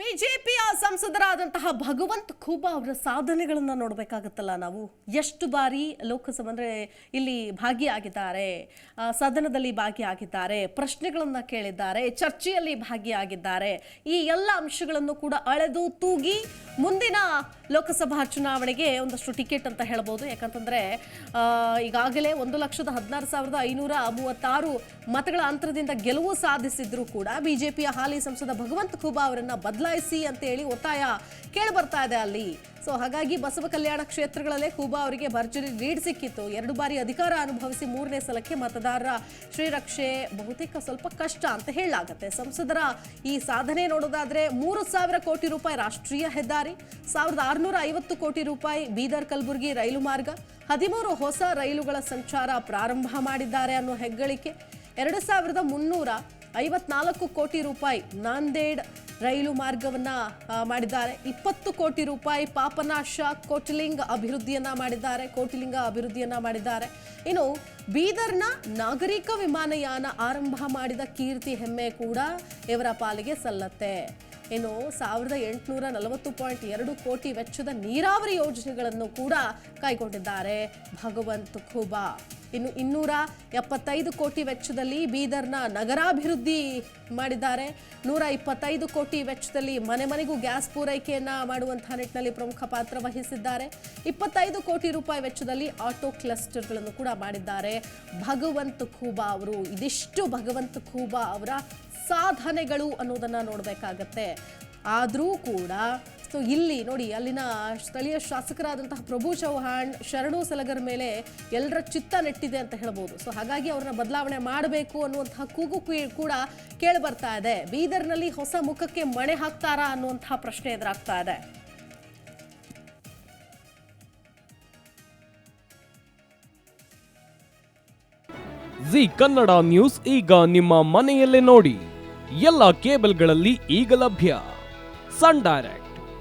ಬಿಜೆಪಿಯ ಸಂಸದರಾದಂತಹ ಭಗವಂತ್ ಖೂಬಾ ಅವರ ಸಾಧನೆಗಳನ್ನು ನೋಡಬೇಕಾಗುತ್ತಲ್ಲ ನಾವು? ಎಷ್ಟು ಬಾರಿ ಲೋಕಸಭೆ ಅಂದರೆ ಇಲ್ಲಿ ಭಾಗಿಯಾಗಿದ್ದಾರೆ ಸದನದಲ್ಲಿ ಭಾಗಿಯಾಗಿದ್ದಾರೆ, ಪ್ರಶ್ನೆಗಳನ್ನು ಕೇಳಿದ್ದಾರೆ, ಚರ್ಚೆಯಲ್ಲಿ ಭಾಗಿಯಾಗಿದ್ದಾರೆ, ಈ ಎಲ್ಲ ಅಂಶಗಳನ್ನು ಕೂಡ ಅಳೆದು ತೂಗಿ ಮುಂದಿನ ಲೋಕಸಭಾ ಚುನಾವಣೆಗೆ ಒಂದಷ್ಟು ಟಿಕೆಟ್ ಅಂತ ಹೇಳ್ಬೋದು. ಯಾಕಂತಂದರೆ ಈಗಾಗಲೇ ಒಂದು ಲಕ್ಷದ ಹದಿನಾರು ಸಾವಿರದ ಐನೂರ ಮೂವತ್ತಾರು ಮತಗಳ ಅಂತರದಿಂದ ಗೆಲುವು ಸಾಧಿಸಿದ್ರು ಕೂಡ ಬಿಜೆಪಿಯ ಹಾಲಿ ಸಂಸದ ಭಗವಂತ ಖೂಬಾ ಅವರನ್ನು ಬದಲಾಯಿಸಿ ಅಂತ ಹೇಳಿ ಒತ್ತಾಯ ಕೇಳಿ ಬರ್ತಾ ಇದೆ ಅಲ್ಲಿ. ಸೊ ಹಾಗಾಗಿ ಬಸವ ಕಲ್ಯಾಣ ಕ್ಷೇತ್ರಗಳಲ್ಲೇ ಖೂಬಾ ಅವರಿಗೆ ಭರ್ಜರಿ ಲೀಡ್ ಸಿಕ್ಕಿತ್ತು. ಎರಡು ಬಾರಿ ಅಧಿಕಾರ ಅನುಭವಿಸಿ ಮೂರನೇ ಸಲಕ್ಕೆ ಮತದಾರರ ಶ್ರೀರಕ್ಷೆ ಬಹುತೇಕ ಸ್ವಲ್ಪ ಕಷ್ಟ ಅಂತ ಹೇಳಲಾಗತ್ತೆ. ಸಂಸದರ ಈ ಸಾಧನೆ ನೋಡೋದಾದ್ರೆ ಮೂರು ಸಾವಿರ ಕೋಟಿ ರೂಪಾಯಿ ರಾಷ್ಟ್ರೀಯ ಹೆದ್ದಾರಿ, ಸಾವಿರದ ಆರುನೂರ ಐವತ್ತು ಕೋಟಿ ರೂಪಾಯಿ ಬೀದರ್ ಕಲಬುರಗಿ ರೈಲು ಮಾರ್ಗ, ಹದಿಮೂರು ಹೊಸ ರೈಲುಗಳ ಸಂಚಾರ ಪ್ರಾರಂಭ ಮಾಡಿದ್ದಾರೆ ಅನ್ನೋ ಹೆಗ್ಗಳಿಕೆ, ಎರಡು ಸಾವಿರದ ಮುನ್ನೂರ ಐವತ್ನಾಲ್ಕು ಕೋಟಿ ರೂಪಾಯಿ ನಾಂದೇಡ್ ರೈಲು ಮಾರ್ಗವನ್ನ ಮಾಡಿದ್ದಾರೆ. ಇಪ್ಪತ್ತು ಕೋಟಿ ರೂಪಾಯಿ ಪಾಪನಾಶ ಕೋಟಿಲಿಂಗ್ ಅಭಿವೃದ್ಧಿಯನ್ನ ಮಾಡಿದ್ದಾರೆ, ಕೋಟಿಲಿಂಗ ಅಭಿವೃದ್ಧಿಯನ್ನ ಮಾಡಿದ್ದಾರೆ. ಇನ್ನು ಬೀದರ್ನ ನಾಗರಿಕ ವಿಮಾನಯಾನ ಆರಂಭ ಮಾಡಿದ ಕೀರ್ತಿ ಹೆಮ್ಮೆ ಕೂಡ ಇವರ ಪಾಲಿಗೆ ಸಲ್ಲತ್ತೆ. ಇನ್ನು ಸಾವಿರದ ಎಂಟುನೂರ ನಲವತ್ತು ಪಾಯಿಂಟ್ ಎರಡು ಕೋಟಿ ವೆಚ್ಚದ ನೀರಾವರಿ ಯೋಜನೆಗಳನ್ನು ಕೂಡ ಕೈಗೊಂಡಿದ್ದಾರೆ. ಭಗವಂತ್ ಖೂಬಾ. ಇನ್ನು ಇನ್ನೂರ ಎಪ್ಪತ್ತೈದು ಕೋಟಿ ವೆಚ್ಚದಲ್ಲಿ ಬೀದರ್ನ ನಗರಾಭಿವೃದ್ಧಿ ಮಾಡಿದ್ದಾರೆ. ನೂರ ಇಪ್ಪತ್ತೈದು ಕೋಟಿ ವೆಚ್ಚದಲ್ಲಿ ಮನೆ ಮನೆಗೂ ಗ್ಯಾಸ್ ಪೂರೈಕೆಯನ್ನು ಮಾಡುವಂತಹ ನಿಟ್ಟಿನಲ್ಲಿ ಪ್ರಮುಖ ಪಾತ್ರ ವಹಿಸಿದ್ದಾರೆ. ಇಪ್ಪತ್ತೈದು ಕೋಟಿ ರೂಪಾಯಿ ವೆಚ್ಚದಲ್ಲಿ ಆಟೋ ಕ್ಲಸ್ಟರ್ಗಳನ್ನು ಕೂಡ ಮಾಡಿದ್ದಾರೆ. ಭಗವಂತ ಖೂಬಾ ಅವರು, ಇದಿಷ್ಟು ಭಗವಂತ ಖೂಬಾ ಅವರ ಸಾಧನೆಗಳು ಅನ್ನೋದನ್ನು ನೋಡಬೇಕಾಗತ್ತೆ. ಆದರೂ ಕೂಡ ಸೊ ಇಲ್ಲಿ ನೋಡಿ, ಅಲ್ಲಿನ ಸ್ಥಳೀಯ ಶಾಸಕರಾದಂತಹ ಪ್ರಭು ಚೌಹಾಣ್, ಶರಣು ಸಲಗರ್ ಮೇಲೆ ಎಲ್ಲರ ಚಿತ್ತ ನೆಟ್ಟಿದೆ ಅಂತ ಹೇಳ್ಬೋದು. ಸೊ ಹಾಗಾಗಿ ಅವ್ರನ್ನ ಬದಲಾವಣೆ ಮಾಡಬೇಕು ಅನ್ನುವಂತಹ ಕೂಗು ಕೂಡ ಕೇಳಿ ಬರ್ತಾ ಇದೆ. ಬೀದರ್ನಲ್ಲಿ ಹೊಸ ಮುಖಕ್ಕೆ ಮಣೆ ಹಾಕ್ತಾರಾ ಅನ್ನುವಂತಹ ಪ್ರಶ್ನೆ ಎದುರಾಗ್ತಾ ಇದೆ. ಜಿ ಕನ್ನಡ ನ್ಯೂಸ್ ಈಗ ನಿಮ್ಮ ಮನೆಯಲ್ಲೇ ನೋಡಿ. ಎಲ್ಲ ಕೇಬಲ್ಗಳಲ್ಲಿ ಈಗ ಲಭ್ಯ. Sun Direct.